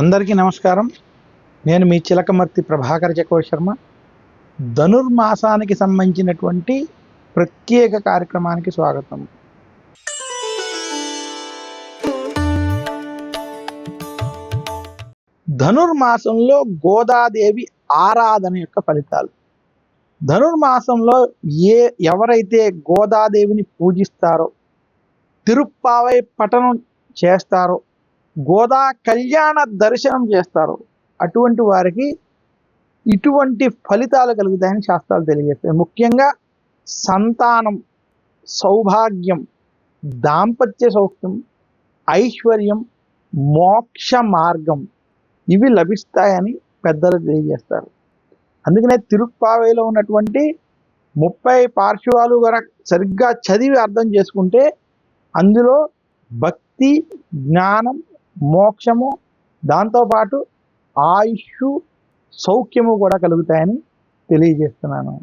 అందరికీ నమస్కారం. నేను మీ చిలకమర్తి ప్రభాకర్ చకోర్ శర్మ ధనుర్మాసానికి సంబంధించినటువంటి ప్రత్యేక కార్యక్రమానికి స్వాగతం. ధనుర్మాసంలో గోదాదేవి ఆరాధన యొక్క ఫలితాలు. ధనుర్మాసంలో ఏ ఎవరైతే గోదాదేవిని పూజిస్తారో తిరుప్పావై పఠనం చేస్తారో గోదా కళ్యాణ దర్శనం చేస్తారు. అటువంటి వారికి ఇటువంటి ఫలితాలు కలుగుతాయని శాస్త్రాలు తెలియజేస్తాయి. ముఖ్యంగా సంతానం సౌభాగ్యం దాంపత్య సౌఖ్యం ఐశ్వర్యం మోక్ష మార్గం ఇవి లభిస్తాయని పెద్దలు తెలియజేస్తారు. అందుకనే తిరుప్పావైలో ఉన్నటువంటి ముప్పై పార్శ్వాలు కనుక సరిగ్గా చదివి అర్థం చేసుకుంటే అందులో భక్తి జ్ఞానం మోక్షము దాంతోపాటు ఆయుష్ సౌఖ్యము కూడా కలుగుతాయని తెలియజేస్తున్నాను.